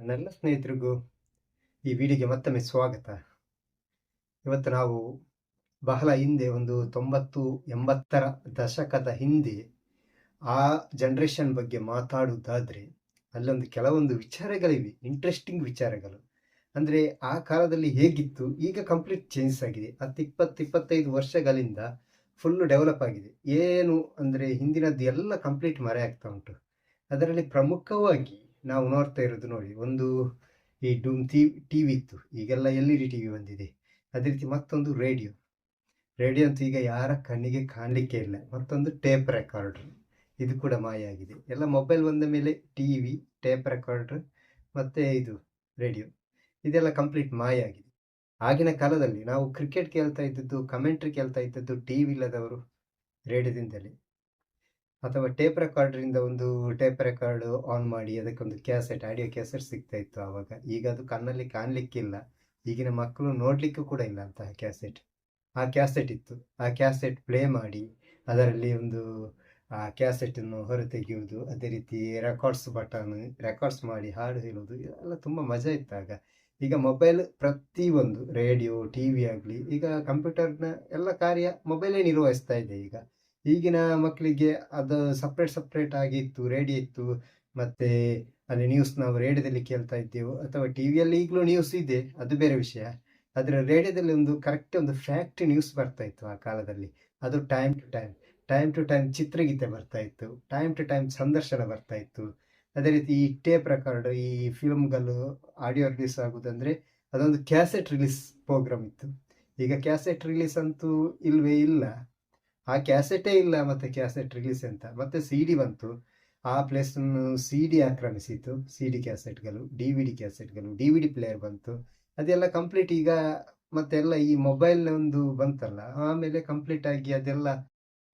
ನನ್ನೆಲ್ಲ ಸ್ನೇಹಿತರಿಗೂ ಈ ವಿಡಿಯೋಗೆ ಮತ್ತೊಮ್ಮೆ ಸ್ವಾಗತ. ಇವತ್ತು ನಾವು ಬಹಳ ಹಿಂದೆ ಒಂದು ತೊಂಬತ್ತು ಎಂಬತ್ತರ ದಶಕದ ಹಿಂದೆ ಆ ಜನ್ರೇಷನ್ ಬಗ್ಗೆ ಮಾತಾಡುವುದಾದರೆ ಅಲ್ಲೊಂದು ಕೆಲವೊಂದು ವಿಚಾರಗಳಿವೆ ಇಂಟ್ರೆಸ್ಟಿಂಗ್ ವಿಚಾರಗಳು. ಅಂದರೆ ಆ ಕಾಲದಲ್ಲಿ ಹೇಗಿತ್ತು, ಈಗ ಕಂಪ್ಲೀಟ್ ಚೇಂಜ್ ಆಗಿದೆ. ಹತ್ತು, ಇಪ್ಪತ್ತು, ಇಪ್ಪತ್ತೈದು ವರ್ಷಗಳಿಂದ ಫುಲ್ಲು ಡೆವಲಪ್ ಆಗಿದೆ. ಏನು ಅಂದರೆ ಹಿಂದಿನದ್ದು ಎಲ್ಲ ಕಂಪ್ಲೀಟ್ ಮರೆ ಆಗ್ತಾ ಉಂಟು. ಅದರಲ್ಲಿ ಪ್ರಮುಖವಾಗಿ ನಾವು ನೋಡ್ತಾ ಇರೋದು ನೋಡಿ, ಒಂದು ಈ ಡೂಮ್ ಟಿ ಟಿ ವಿ ಇತ್ತು. ಈಗೆಲ್ಲ L E D T V ಬಂದಿದೆ. ಅದೇ ರೀತಿ ಮತ್ತೊಂದು ರೇಡಿಯೋ. ರೇಡಿಯೋ ಅಂತೂ ಈಗ ಯಾರ ಕಣ್ಣಿಗೆ ಕಾಣಲಿಕ್ಕೆ ಇಲ್ಲ. ಮತ್ತೊಂದು ಟೇಪ್ ರೆಕಾರ್ಡ್ರ್. ಇದು ಕೂಡ ಮಾಯ ಆಗಿದೆ. ಎಲ್ಲ ಮೊಬೈಲ್ ಬಂದ ಮೇಲೆ ಟಿ ವಿ ಟೇಪ್ ರೆಕಾರ್ಡ್ರ್, ಮತ್ತು ಇದು ರೇಡಿಯೋ. ಇದೆಲ್ಲ ಕಂಪ್ಲೀಟ್ ಮಾಯ ಆಗಿದೆ. ಆಗಿನ ಕಾಲದಲ್ಲಿ ನಾವು ಕ್ರಿಕೆಟ್ ಕೇಳ್ತಾ ಇದ್ದದ್ದು, ಕಮೆಂಟ್ರಿ ಕೇಳ್ತಾ ಇದ್ದದ್ದು ಟಿ ವಿ ಇಲ್ಲದವರು ರೇಡಿಯೋದಿಂದಲೇ. ಅಥವಾ ಟೇಪ್ ರೆಕಾರ್ಡ್ರಿಂದ ಒಂದು ಟೇಪ್ ರೆಕಾರ್ಡ್ ಆನ್ ಮಾಡಿ ಅದಕ್ಕೊಂದು ಕ್ಯಾಸೆಟ್ ಆಡಿಯೋ ಕ್ಯಾಸೆಟ್ ಸಿಗ್ತಾ ಇತ್ತು ಆವಾಗ. ಈಗ ಅದು ಕಣ್ಣಲ್ಲಿ ಕಾಣಲಿಕ್ಕಿಲ್ಲ. ಈಗಿನ ಮಕ್ಕಳು ನೋಡಲಿಕ್ಕೂ ಕೂಡ ಇಲ್ಲ ಅಂತಹ ಕ್ಯಾಸೆಟ್ ಆ ಕ್ಯಾಸೆಟ್ ಇತ್ತು. ಆ ಕ್ಯಾಸೆಟ್ ಪ್ಲೇ ಮಾಡಿ ಅದರಲ್ಲಿ ಒಂದು, ಆ ಕ್ಯಾಸೆಟನ್ನು ಹೊರತೆಗೆಯುವುದು, ಅದೇ ರೀತಿ ರೆಕಾರ್ಡ್ಸ್ ಬಟನ್ ರೆಕಾರ್ಡ್ಸ್ ಮಾಡಿ ಹಾಡು ಹೇಳುವುದು, ಎಲ್ಲ ತುಂಬ ಮಜಾ ಇತ್ತಾಗ ಈಗ ಮೊಬೈಲ್ ಪ್ರತಿಯೊಂದು ರೇಡಿಯೋ ಟಿ ವಿ ಆಗಲಿ, ಈಗ ಕಂಪ್ಯೂಟರ್ನ ಎಲ್ಲ ಕಾರ್ಯ ಮೊಬೈಲೇ ನಿರ್ವಹಿಸ್ತಾ ಇದೆ ಈಗ. ಈಗಿನ ಮಕ್ಕಳಿಗೆ ಅದು ಸಪ್ರೇಟ್ ಸಪ್ರೇಟ್ ಆಗಿತ್ತು ರೇಡಿಯೋ ಇತ್ತು. ಮತ್ತೆ ಅಲ್ಲಿ ನ್ಯೂಸ್ ನಾವು ರೇಡಿಯೋದಲ್ಲಿ ಕೇಳ್ತಾ ಇದ್ದೆವು. ಅಥವಾ ಟಿವಿಯಲ್ಲಿ ಈಗಲೂ ನ್ಯೂಸ್ ಇದೆ, ಅದು ಬೇರೆ ವಿಷಯ. ಆದರೆ ರೇಡಿಯೋದಲ್ಲಿ ಒಂದು ಕರೆಕ್ಟ್ ಒಂದು ಫ್ಯಾಕ್ಟ್ ನ್ಯೂಸ್ ಬರ್ತಾ ಇತ್ತು ಆ ಕಾಲದಲ್ಲಿ. ಅದು time to time time to time ಚಿತ್ರಗೀತೆ ಬರ್ತಾ ಇತ್ತು. ಟೈಮ್ ಟು ಟೈಮ್ ಸಂದರ್ಶನ ಬರ್ತಾ ಇತ್ತು. ಅದೇ ರೀತಿ ಈ ಟೇಪ್ ರೆಕಾರ್ಡ್ ಈ ಫಿಲ್ಮ್ಗಳು ಆಡಿಯೋ ರಿಲೀಸ್ ಆಗುದಂದ್ರೆ ಅದೊಂದು ಕ್ಯಾಸೆಟ್ ರಿಲೀಸ್ ಪ್ರೋಗ್ರಾಮ್ ಇತ್ತು. ಈಗ ಕ್ಯಾಸೆಟ್ ರಿಲೀಸ್ ಅಂತೂ ಇಲ್ವೇ ಇಲ್ಲ. ಆ ಕ್ಯಾಸೆಟೇ ಇಲ್ಲ ಮತ್ತೆ ಕ್ಯಾಸೆಟ್ ರಿಲೀಸ್ ಅಂತ. ಮತ್ತೆ ಸಿ ಡಿ ಬಂತು. ಆ ಪ್ಲೇಸನ್ನು ಸಿ ಡಿ ಆಕ್ರಮಿಸಿತು ಸಿ ಡಿ ಕ್ಯಾಸೆಟ್ಗಳು ಡಿ ವಿ ಡಿ ಕ್ಯಾಸೆಟ್ಗಳು ಡಿ ವಿ ಡಿ ಪ್ಲೇಯರ್ ಬಂತು. ಅದೆಲ್ಲ ಕಂಪ್ಲೀಟ್ ಈಗ ಮತ್ತೆಲ್ಲ ಈ ಮೊಬೈಲ್ ಒಂದು ಬಂತಲ್ಲ, ಆಮೇಲೆ ಕಂಪ್ಲೀಟ್ ಆಗಿ ಅದೆಲ್ಲ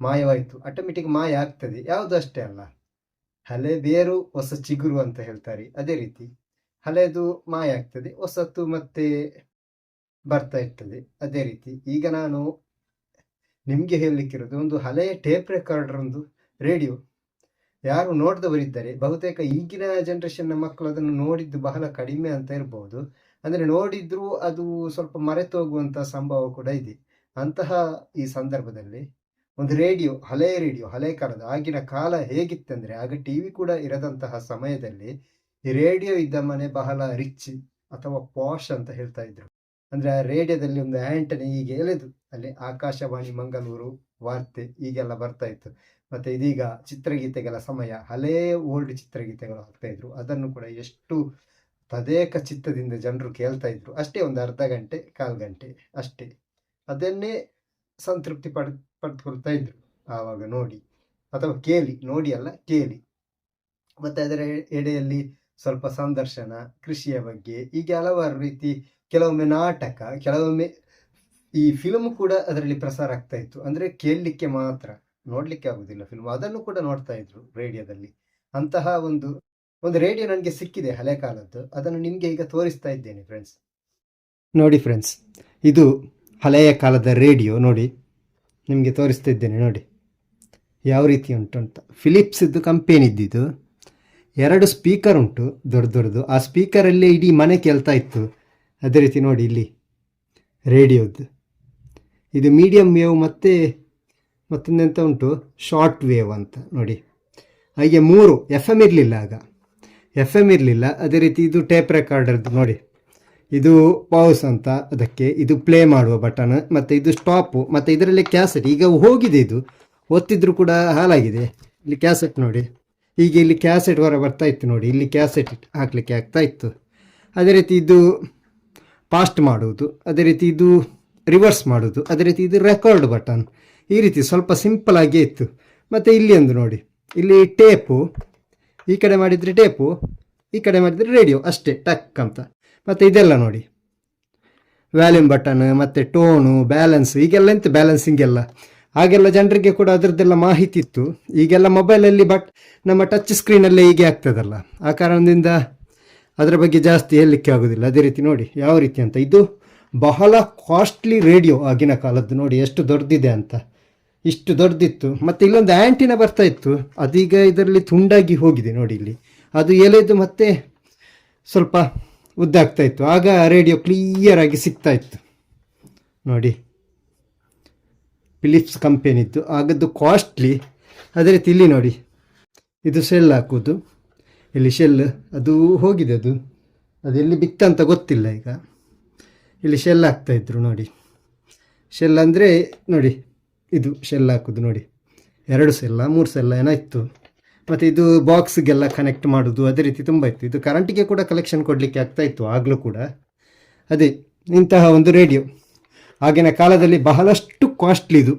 ಮಾಯವಾಯಿತು. ಆಟೋಮೆಟಿಕ್ ಮಾಯ ಆಗ್ತದೆ. ಯಾವುದು ಅಷ್ಟೇ ಅಲ್ಲ. ಹಳೆ ಬೇರು, ಹೊಸ ಚಿಗುರು ಅಂತ ಹೇಳ್ತಾರೆ. ಅದೇ ರೀತಿ. ಹಳೆದು ಮಾಯ ಆಗ್ತದೆ. ಹೊಸತು ಮತ್ತೆ ಬರ್ತಾ ಇರ್ತದೆ. ಅದೇ ರೀತಿ. ಈಗ ನಾನು ನಿಮಗೆ ಹೇಳಲಿಕ್ಕಿರೋದು, ಒಂದು ಹಳೆಯ ಟೇಪ್ ರೆಕಾರ್ಡರ್ ಒಂದು ರೇಡಿಯೋ ಯಾರು ನೋಡಿದವರಿದ್ದಾರೆ, ಬಹುತೇಕ ಈಗಿನ ಜನ್ರೇಷನ್ನ ಮಕ್ಕಳು ಅದನ್ನು ನೋಡಿದ್ದು ಬಹಳ ಕಡಿಮೆ ಅಂತ ಇರ್ಬೋದು. ಅಂದರೆ ನೋಡಿದ್ರೂ ಅದು ಸ್ವಲ್ಪ ಮರೆತು ಹೋಗುವಂಥ ಸಂಭವ ಕೂಡ ಇದೆ. ಅಂತಹ ಈ ಸಂದರ್ಭದಲ್ಲಿ ಒಂದು ರೇಡಿಯೋ ಹಳೆಯ ರೇಡಿಯೋ ಹಳೆಯ ಕಾಲದ, ಆಗಿನ ಕಾಲ ಹೇಗಿತ್ತಂದರೆ, ಆಗ ಟಿ ವಿ ಕೂಡ ಇರದಂತಹ ಸಮಯದಲ್ಲಿ ಈ ರೇಡಿಯೋ ಇದ್ದ ಮನೆ ಬಹಳ ರಿಚ್ ಅಥವಾ ಪಾಶ್ ಅಂತ ಹೇಳ್ತಾ ಇದ್ರು. ಅಂದ್ರೆ ಆ ರೇಡಿಯೋದಲ್ಲಿ ಒಂದು ಆಂಟನಿ ಹೀಗೆ ಎಳೆದು, ಅಲ್ಲಿ ಆಕಾಶವಾಣಿ ಮಂಗಳೂರು ವಾರ್ತೆ ಈಗೆಲ್ಲ ಬರ್ತಾ ಇತ್ತು. ಮತ್ತೆ ಇದೀಗ ಚಿತ್ರಗೀತೆಗಳ ಸಮಯ, ಹಳೇ ಓಲ್ಡ್ ಚಿತ್ರಗೀತೆಗಳು ಆಗ್ತಾ ಇದ್ರು. ಅದನ್ನು ಕೂಡ ಎಷ್ಟು ತದೇಕ ಚಿತ್ತದಿಂದ ಜನರು ಕೇಳ್ತಾ ಇದ್ರು. ಅಷ್ಟೇ ಒಂದು ಅರ್ಧ ಗಂಟೆ, ಕಾಲು ಗಂಟೆ ಅಷ್ಟೇ. ಅದನ್ನೇ ಸಂತೃಪ್ತಿ ಪಡ್, ಪಡ್ಕೊಳ್ತಾ ಇದ್ರು ಆವಾಗ ನೋಡಿ. ಅಥವಾ ಕೇಳಿ, ನೋಡಿ ಅಲ್ಲ, ಕೇಳಿ. ಮತ್ತೆ ಅದರ ಎಡೆಯಲ್ಲಿ ಸ್ವಲ್ಪ ಸಂದರ್ಶನ, ಕೃಷಿಯ ಬಗ್ಗೆ ಹೀಗೆ ಹಲವಾರು ರೀತಿ ಕೆಲವೊಮ್ಮೆ ನಾಟಕ, ಕೆಲವೊಮ್ಮೆ ಈ ಫಿಲ್ಮ್ ಕೂಡ ಅದರಲ್ಲಿ ಪ್ರಸಾರ ಆಗ್ತಾ ಇತ್ತು. ಅಂದರೆ ಕೇಳಲಿಕ್ಕೆ ಮಾತ್ರ, ನೋಡಲಿಕ್ಕೆ ಆಗುದಿಲ್ಲ ಫಿಲ್ಮ್ ಅದನ್ನು ಕೂಡ ನೋಡ್ತಾ ಇದ್ರು ರೇಡಿಯೋದಲ್ಲಿ ಅಂತಹ ಒಂದು ಒಂದು ರೇಡಿಯೋ ನನಗೆ ಸಿಕ್ಕಿದೆ ಹಳೆ ಕಾಲದ್ದು. ಅದನ್ನು ನಿಮಗೆ ಈಗ ತೋರಿಸ್ತಾ ಇದ್ದೇನೆ ಫ್ರೆಂಡ್ಸ್ ನೋಡಿ ಫ್ರೆಂಡ್ಸ್ ಇದು ಹಳೆಯ ಕಾಲದ ರೇಡಿಯೋ ನೋಡಿ, ನಿಮಗೆ ತೋರಿಸ್ತಾ ಇದ್ದೇನೆ, ನೋಡಿ. ಯಾವ ರೀತಿ ಉಂಟು ಅಂತ. ಫಿಲಿಪ್ಸಿದ್ದು ಕಂಪೆನಿ ಇದ್ದಿದ್ದು ಎರಡು ಸ್ಪೀಕರ್ ಉಂಟು, ದೊಡ್ಡ ದೊಡ್ಡದು. ಆ ಸ್ಪೀಕರಲ್ಲೇ ಇಡೀ ಮನೆ ಕೇಳ್ತಾ ಇತ್ತು. ಅದೇ ರೀತಿ ನೋಡಿ ಇಲ್ಲಿ, ರೇಡಿಯೋದ್ದು. ಇದು ಮೀಡಿಯಮ್ ವೇವ್ ಮತ್ತು, ಮತ್ತೊಂದೆಂತ ಉಂಟು? ಶಾರ್ಟ್ ವೇವ್ ಅಂತ ನೋಡಿ. ಹಾಗೆ ಮೂರು ಎಫ್ ಎಂ ಇರಲಿಲ್ಲ ಆಗ. ಎಫ್ ಎಂ ಇರಲಿಲ್ಲ. ಅದೇ ರೀತಿ ಇದು ಟೇಪ್ ರೆಕಾರ್ಡರ್ದು ನೋಡಿ. ಇದು ಪೌಸ್ ಅಂತ ಅದಕ್ಕೆ ಇದು ಪ್ಲೇ ಮಾಡುವ ಬಟನ್ ಮತ್ತು ಇದು ಸ್ಟಾಪು ಮತ್ತು ಇದರಲ್ಲಿ ಕ್ಯಾಸೆಟ್ ಈಗ ಹೋಗಿದೆ ಇದು. ಒತ್ತಿದ್ರು ಕೂಡ ಹಾಳಾಗಿದೆ. ಇಲ್ಲಿ ಕ್ಯಾಸೆಟ್ ನೋಡಿ. ಈಗ ಇಲ್ಲಿ ಕ್ಯಾಸೆಟ್ ಹೊರ ಬರ್ತಾ ಇತ್ತು ನೋಡಿ. ಇಲ್ಲಿ ಕ್ಯಾಸೆಟ್ ಹಾಕಲಿಕ್ಕೆ ಆಗ್ತಾ ಇತ್ತು. ಅದೇ ರೀತಿ ಇದು ಪಾಸ್ಟ್ ಮಾಡುವುದು. ಅದೇ ರೀತಿ ಇದು ರಿವರ್ಸ್ ಮಾಡೋದು ಅದೇ ರೀತಿ ಇದು ರೆಕಾರ್ಡ್ ಬಟನ್ ಈ ರೀತಿ ಸ್ವಲ್ಪ ಸಿಂಪಲ್ ಆಗೇ ಇತ್ತು. ಮತ್ತು ಇಲ್ಲಿ ಒಂದು ನೋಡಿ. ಇಲ್ಲಿ ಟೇಪು ಈ ಕಡೆ ಮಾಡಿದರೆ ಟೇಪು ಈ ಕಡೆ ಮಾಡಿದರೆ ರೇಡಿಯೋ ಅಷ್ಟೇ, ಟಕ್ ಅಂತ. ಮತ್ತು ಇದೆಲ್ಲ ನೋಡಿ. ವ್ಯಾಲ್ಯೂಮ್ ಬಟನ್ ಮತ್ತು ಟೋನು ಬ್ಯಾಲೆನ್ಸ್ ಈಗೆಲ್ಲ ಎಂತ ಬ್ಯಾಲೆನ್ಸಿಂಗ್ ಎಲ್ಲ? ಆಗೆಲ್ಲ ಜನರಿಗೆ ಕೂಡ ಅದರದ್ದೆಲ್ಲ ಮಾಹಿತಿ ಇತ್ತು. ಈಗೆಲ್ಲ ಮೊಬೈಲಲ್ಲಿ ಬಟ್ ನಮ್ಮ ಟಚ್ ಸ್ಕ್ರೀನಲ್ಲೇ ಹೀಗೆ ಆಗ್ತದಲ್ಲ. ಆ ಕಾರಣದಿಂದ ಅದರ ಬಗ್ಗೆ ಜಾಸ್ತಿ ಹೇಳಲಿಕ್ಕೆ ಆಗೋದಿಲ್ಲ. ಅದೇ ರೀತಿ ನೋಡಿ, ಯಾವ ರೀತಿ ಅಂತ. ಇದು ಬಹಳ ಕಾಸ್ಟ್ಲಿ ರೇಡಿಯೋ ಆಗಿನ ಕಾಲದ್ದು ನೋಡಿ, ಎಷ್ಟು ದೊಡ್ಡದಿದೆ ಅಂತ. ಇಷ್ಟು ದೊಡ್ಡದಿತ್ತು. ಮತ್ತು ಇಲ್ಲೊಂದು ಆ್ಯಂಟಿನ ಬರ್ತಾ ಇತ್ತು. ಅದೀಗ ಇದರಲ್ಲಿ ತುಂಡಾಗಿ ಹೋಗಿದೆ ನೋಡಿ ಇಲ್ಲಿ. ಅದು ಎಲೆದು ಮತ್ತೆ ಸ್ವಲ್ಪ ಉದ್ದಾಗ್ತಾ ಇತ್ತು. ಆಗ ರೇಡಿಯೋ ಕ್ಲಿಯರ್ ಆಗಿ ಸಿಗ್ತಾ ಇತ್ತು. ನೋಡಿ ಫಿಲಿಪ್ಸ್ ಕಂಪೆನಿದ್ದು ಆಗದ್ದು ಕಾಸ್ಟ್ಲಿ ಅದೇ ರೀತಿ ಇಲ್ಲಿ ನೋಡಿ, ಇದು ಸೆಲ್ ಹಾಕುವುದು. ಇಲ್ಲಿ ಶೆಲ್, ಅದು ಹೋಗಿದೆ ಅದು. ಅದು ಎಲ್ಲಿ ಬಿತ್ತಂತ ಗೊತ್ತಿಲ್ಲ ಈಗ. ಇಲ್ಲಿ ಶೆಲ್ ಹಾಕ್ತಾಯಿದ್ರು ನೋಡಿ. ಶೆಲ್ ಅಂದರೆ ನೋಡಿ, ಇದು ಶೆಲ್ ಹಾಕೋದು ನೋಡಿ. ಎರಡು ಸೆಲ್ಲ, ಮೂರು ಸೆಲ್ಲ ಏನೋ ಇತ್ತು ಮತ್ತು ಇದು ಬಾಕ್ಸ್ಗೆಲ್ಲ ಕನೆಕ್ಟ್ ಮಾಡೋದು, ಅದೇ ರೀತಿ ತುಂಬ ಇತ್ತು. ಇದು ಕರೆಂಟಿಗೆ ಕೂಡ ಕಲೆಕ್ಷನ್ ಕೊಡಲಿಕ್ಕೆ ಆಗ್ತಾ ಇತ್ತು, ಆಗಲೂ ಕೂಡ. ಅದೇ, ಇಂತಹ ಒಂದು ರೇಡಿಯೋ ಆಗಿನ ಕಾಲದಲ್ಲಿ ಬಹಳಷ್ಟು ಕಾಸ್ಟ್ಲಿ ಇದು.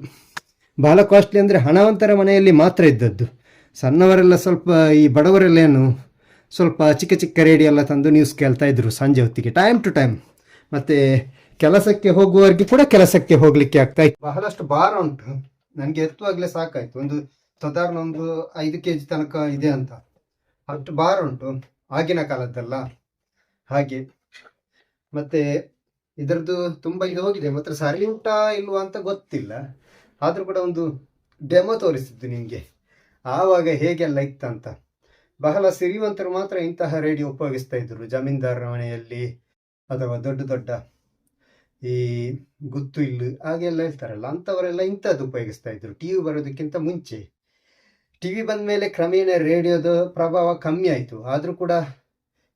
ಬಹಳ ಕಾಸ್ಟ್ಲಿ ಅಂದರೆ ಹಣವಂತರ ಮನೆಯಲ್ಲಿ ಮಾತ್ರ ಇದ್ದದ್ದು. ಸಣ್ಣವರೆಲ್ಲ ಸ್ವಲ್ಪ ಈ ಬಡವರೆಲ್ಲ ಏನು ಸ್ವಲ್ಪ ಚಿಕ್ಕ ಚಿಕ್ಕ ರೇಡಿಯೋ ಎಲ್ಲ ತಂದು ನ್ಯೂಸ್ ಕೇಳ್ತಾ ಇದ್ರು ಸಂಜೆ ಹೊತ್ತಿಗೆ ಟೈಮ್ ಟು ಟೈಮ್ ಮತ್ತು ಕೆಲಸಕ್ಕೆ ಹೋಗುವವರಿಗೆ ಕೂಡ ಕೆಲಸಕ್ಕೆ ಹೋಗಲಿಕ್ಕೆ ಆಗ್ತಾ ಇತ್ತು. ಬಹಳಷ್ಟು ಭಾರ ಉಂಟು. ನನಗೆ ಎತ್ತುವಾಗಲೇ ಸಾಕಾಯ್ತು. ಒಂದು ಸಾಧಾರಣ ಒಂದು ಐದು ಕೆ ಜಿ ತನಕ ಇದೆ ಅಂತ. ಅಷ್ಟು ಭಾರ ಉಂಟು. ಆಗಿನ ಕಾಲದ್ದಲ್ಲ. ಹಾಗೆ. ಮತ್ತೆ ಇದರದ್ದು ತುಂಬ ಇದು ಹೋಗಿದೆ. ಮಾತ್ರ ಸರಿ ಉಂಟಾ ಇಲ್ವಾ ಅಂತ ಗೊತ್ತಿಲ್ಲ. ಆದರೂ ಕೂಡ ಒಂದು ಡೆಮೋ ತೋರಿಸಿದ್ದು ನಿಮಗೆ. ಆವಾಗ ಹೇಗೆಲ್ಲ ಇತ್ತಂತ. ಬಹಳ ಸಿರಿವಂತರು ಮಾತ್ರ ಇಂತಹ ರೇಡಿಯೋ ಉಪಯೋಗಿಸ್ತಾ ಇದ್ರು. ಜಮೀನ್ದಾರರ ಮನೆಯಲ್ಲಿ ಅಥವಾ ದೊಡ್ಡ ದೊಡ್ಡ ಈ ಗುತ್ತು ಇಲ್ಲು ಹಾಗೆಲ್ಲ ಹೇಳ್ತಾರಲ್ಲ, ಅಂಥವರೆಲ್ಲ ಇಂಥದ್ದು ಉಪಯೋಗಿಸ್ತಾ ಇದ್ರು. ಟಿ ವಿ ಬರೋದಕ್ಕಿಂತ ಮುಂಚೆ. ಟಿ ವಿ ಬಂದ ಮೇಲೆ ಕ್ರಮೇಣ ರೇಡಿಯೋದ ಪ್ರಭಾವ ಕಮ್ಮಿ ಆಯಿತು. ಆದರೂ ಕೂಡ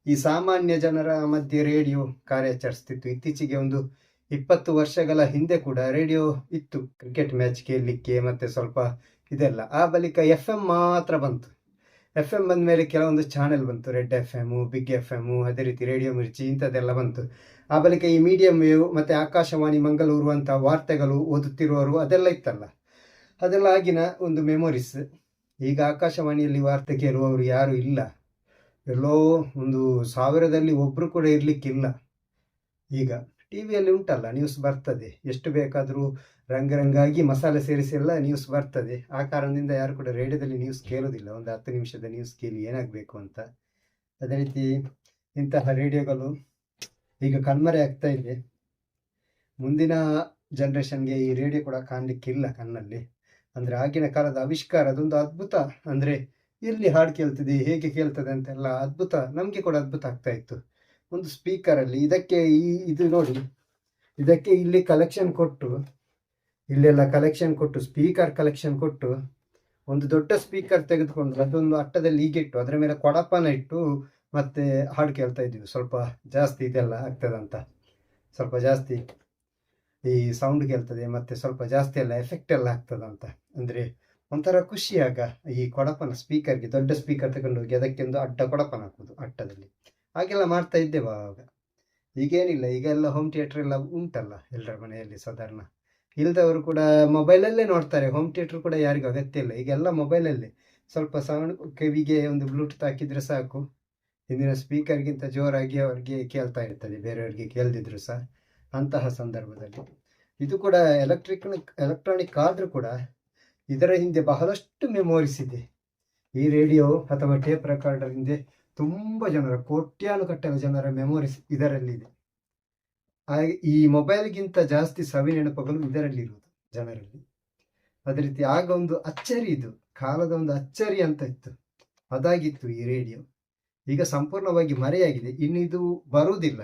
ಈ ಸಾಮಾನ್ಯ ಜನರ ಮಧ್ಯೆ ರೇಡಿಯೋ ಕಾರ್ಯಾಚರಿಸ್ತಿತ್ತು. ಇತ್ತೀಚೆಗೆ ಒಂದು ಇಪ್ಪತ್ತು ವರ್ಷಗಳ ಹಿಂದೆ ಕೂಡ ರೇಡಿಯೋ ಇತ್ತು. ಕ್ರಿಕೆಟ್ ಮ್ಯಾಚ್ ಕೇಳಲಿಕ್ಕೆ ಮತ್ತು ಸ್ವಲ್ಪ ಇದೆಲ್ಲ. ಆ ಬಳಿಕ ಎಫ್ ಎಂ ಮಾತ್ರ ಬಂತು. ಎಫ್ ಎಂ ಬಂದ ಮೇಲೆ ಕೆಲವೊಂದು ಚಾನೆಲ್ ಬಂತು. Red F M big F M ಅದೇ ರೀತಿ ರೇಡಿಯೋ ಮಿರ್ಚಿ ಇಂಥದ್ದೆಲ್ಲ ಬಂತು. ಆ ಬಳಿಕ ಈ ಮೀಡಿಯಂ ವೇವ್ ಮತ್ತು ಆಕಾಶವಾಣಿ, ಮಂಗಳೂರು ಅಂತ ವಾರ್ತೆಗಳು ಓದುತ್ತಿರುವವರು ಅದೆಲ್ಲ ಇತ್ತಲ್ಲ. ಅದೆಲ್ಲ ಆಗಿನ ಒಂದು ಮೆಮೊರೀಸ್ ಈಗ ಆಕಾಶವಾಣಿಯಲ್ಲಿ ವಾರ್ತೆ ಕೇಳುವವರು ಯಾರು ಇಲ್ಲ. ಎಲ್ಲೋ ಒಂದು ಸಾವಿರದಲ್ಲಿ ಒಬ್ಬರು ಕೂಡ ಇರಲಿಕ್ಕಿಲ್ಲ. ಈಗ ಟಿ ವಿಯಲ್ಲಿ ಉಂಟಲ್ಲ ನ್ಯೂಸ್ ಬರ್ತದೆ. ಎಷ್ಟು ಬೇಕಾದರೂ ರಂಗರಂಗಾಗಿ ಮಸಾಲೆ ಸೇರಿಸಿ ಎಲ್ಲ ನ್ಯೂಸ್ ಬರ್ತದೆ. ಆ ಕಾರಣದಿಂದ ಯಾರು ಕೂಡ ರೇಡಿಯೋದಲ್ಲಿ ನ್ಯೂಸ್ ಕೇಳೋದಿಲ್ಲ. ಒಂದು ಹತ್ತು ನಿಮಿಷದ ನ್ಯೂಸ್ ಕೇಳಿ ಏನಾಗಬೇಕು ಅಂತ. ಅದೇ ರೀತಿ ಇಂತಹ ರೇಡಿಯೋಗಳು ಈಗ ಕಣ್ಮರೆ ಆಗ್ತಾ ಇದೆ. ಮುಂದಿನ ಜನ್ರೇಷನ್ಗೆ ಈ ರೇಡಿಯೋ ಕೂಡ ಕಾಣಲಿಕ್ಕಿಲ್ಲ ಕಣ್ಣಲ್ಲಿ. ಅಂದರೆ ಆಗಿನ ಕಾಲದ ಆವಿಷ್ಕಾರ ಅದೊಂದು ಅದ್ಭುತ. ಅಂದರೆ ಎಲ್ಲಿ ಹಾಡು ಕೇಳ್ತದೆ, ಹೇಗೆ ಕೇಳ್ತದೆ ಅಂತೆಲ್ಲ ಅದ್ಭುತ. ನಮಗೆ ಕೂಡ ಅದ್ಭುತ ಆಗ್ತಾ ಇತ್ತು. ಒಂದು ಸ್ಪೀಕರಲ್ಲಿ ಇದಕ್ಕೆ ಈ, ಇದು ನೋಡಿ. ಇದಕ್ಕೆ ಇಲ್ಲಿ ಕಲೆಕ್ಷನ್ ಕೊಟ್ಟು, ಇಲ್ಲೆಲ್ಲ ಕಲೆಕ್ಷನ್ ಕೊಟ್ಟು ಸ್ಪೀಕರ್ ಕಲೆಕ್ಷನ್ ಕೊಟ್ಟು, ಒಂದು ದೊಡ್ಡ ಸ್ಪೀಕರ್ ತೆಗೆದುಕೊಂಡು, ಅದೊಂದು ಅಟ್ಟದಲ್ಲಿ ಈಗಿಟ್ಟು, ಅದರ ಮೇಲೆ ಕೊಡಪನ ಇಟ್ಟು, ಮತ್ತೆ ಹಾಡು ಕೇಳ್ತಾ ಇದ್ವಿ ಸ್ವಲ್ಪ ಜಾಸ್ತಿ ಇದೆಲ್ಲ ಆಗ್ತದಂತ ಸ್ವಲ್ಪ ಜಾಸ್ತಿ ಈ ಸೌಂಡ್ ಕೇಳ್ತದೆ, ಮತ್ತೆ ಸ್ವಲ್ಪ ಜಾಸ್ತಿ ಎಲ್ಲ ಎಫೆಕ್ಟ್ ಎಲ್ಲ ಆಗ್ತದಂತ ಅಂದರೆ ಒಂಥರ ಖುಷಿಯಾಗ ಈ ಕೊಡಪನ ಸ್ಪೀಕರ್ಗೆ ದೊಡ್ಡ ಸ್ಪೀಕರ್ ತಗೊಂಡು ಹೋಗಿ ಅದಕ್ಕೆ ಒಂದು ಅಡ್ಡ ಕೊಡಪನ ಹಾಕೋದು ಅಟ್ಟದಲ್ಲಿ. ಹಾಗೆಲ್ಲ ಮಾಡ್ತಾ ಇದ್ದೇವೆ ಆವಾಗ. ಈಗೇನಿಲ್ಲ ಈಗ ಎಲ್ಲ ಹೋಮ್ ಥಿಯೇಟರ್ ಎಲ್ಲ ಉಂಟಲ್ಲ ಎಲ್ಲರ ಮನೆಯಲ್ಲಿ ಸಾಧಾರಣ. ಇಲ್ಲದವರು ಕೂಡ ಮೊಬೈಲಲ್ಲೇ ನೋಡ್ತಾರೆ ಹೋಮ್ ಥಿಯೇಟರ್ ಕೂಡ ಯಾರಿಗೂ ಅಗತ್ಯ ಇಲ್ಲ. ಈಗೆಲ್ಲ ಮೊಬೈಲಲ್ಲೇ ಸ್ವಲ್ಪ ಸೌಂಡ್ ಕಿವಿಗೆ ಒಂದು ಬ್ಲೂಟೂತ್ ಹಾಕಿದರೆ ಸಾಕು. ಹಿಂದಿನ ಸ್ಪೀಕರ್ಗಿಂತ ಜೋರಾಗಿ ಅವರಿಗೆ ಕೇಳ್ತಾ ಇರ್ತದೆ, ಬೇರೆಯವರಿಗೆ ಕೇಳ್ದಿದ್ರು ಸಹ ಅಂತಹ ಸಂದರ್ಭದಲ್ಲಿ. ಇದು ಕೂಡ ಎಲೆಕ್ಟ್ರಿಕ್ ಎಲೆಕ್ಟ್ರಾನಿಕ್ ಆದರೂ ಕೂಡ ಇದರ ಹಿಂದೆ ಬಹಳಷ್ಟು ಮೆಮೊರೀಸ್ ಇದೆ. ಈ ರೇಡಿಯೋ ಅಥವಾ ಟೇಪ್ ರೆಕಾರ್ಡರ್ ಹಿಂದೆ ತುಂಬ ಜನರ ಕೋಟ್ಯಾನುಗಟ್ಟಲೆ ಜನರ ಮೆಮೊರೀಸ್ ಇದರಲ್ಲಿದೆ. ಹಾಗೆ ಈ ಮೊಬೈಲ್ಗಿಂತ ಜಾಸ್ತಿ ಸವಿ ನೆನಪುಗಳು ಇದರಲ್ಲಿರುವುದು ಜನರಲ್ಲಿ. ಅದೇ ರೀತಿ ಆಗ ಒಂದು ಅಚ್ಚರಿ ಇದು ಕಾಲದ ಒಂದು ಅಚ್ಚರಿ ಅಂತ ಇತ್ತು. ಅದಾಗಿತ್ತು ಈ ರೇಡಿಯೋ ಈಗ ಸಂಪೂರ್ಣವಾಗಿ ಮರೆಯಾಗಿದೆ. ಇನ್ನು ಇದು ಬರುವುದಿಲ್ಲ.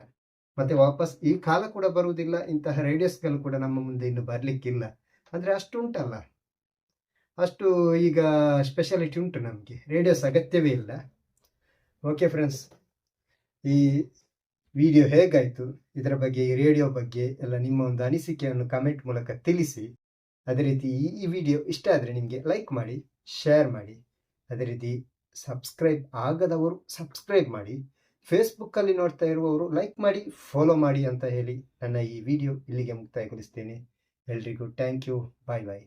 ಮತ್ತೆ ವಾಪಸ್ ಈ ಕಾಲ ಕೂಡ ಬರುವುದಿಲ್ಲ. ಇಂತಹ ರೇಡಿಯೋಸ್ಗಳು ಕೂಡ ನಮ್ಮ ಮುಂದೆ ಇನ್ನು ಬರಲಿಕ್ಕಿಲ್ಲ. ಅಂದರೆ ಅಷ್ಟು ಉಂಟಲ್ಲ. ಅಷ್ಟು ಈಗ ಸ್ಪೆಷಾಲಿಟಿ ಉಂಟು ನಮಗೆ. ರೇಡಿಯೋಸ್ ಅಗತ್ಯವೇ ಇಲ್ಲ. ಓಕೆ ಫ್ರೆಂಡ್ಸ್ ಈ ವಿಡಿಯೋ ಹೇಗಾಯಿತು? ಇದರ ಬಗ್ಗೆ, ಈ ರೇಡಿಯೋ ಬಗ್ಗೆ ಎಲ್ಲ ನಿಮ್ಮ ಒಂದು ಅನಿಸಿಕೆಯನ್ನು ಕಮೆಂಟ್ ಮೂಲಕ ತಿಳಿಸಿ. ಅದೇ ರೀತಿ ಈ ವಿಡಿಯೋ ಇಷ್ಟ ಆದರೆ ನಿಮಗೆ ಲೈಕ್ ಮಾಡಿ ಶೇರ್ ಮಾಡಿ. ಅದೇ ರೀತಿ ಸಬ್ಸ್ಕ್ರೈಬ್ ಆಗದವರು ಸಬ್ಸ್ಕ್ರೈಬ್ ಮಾಡಿ. ಫೇಸ್ಬುಕ್ಕಲ್ಲಿ ನೋಡ್ತಾ ಇರುವವರು ಲೈಕ್ ಮಾಡಿ ಫಾಲೋ ಮಾಡಿ ಅಂತ ಹೇಳಿ ನನ್ನ ಈ ವಿಡಿಯೋ ಇಲ್ಲಿಗೆ ಮುಕ್ತಾಯಗೊಳಿಸ್ತೇನೆ. ಎಲ್ರಿಗೂ ಥ್ಯಾಂಕ್ ಯು ಬಾಯ್ ಬಾಯ್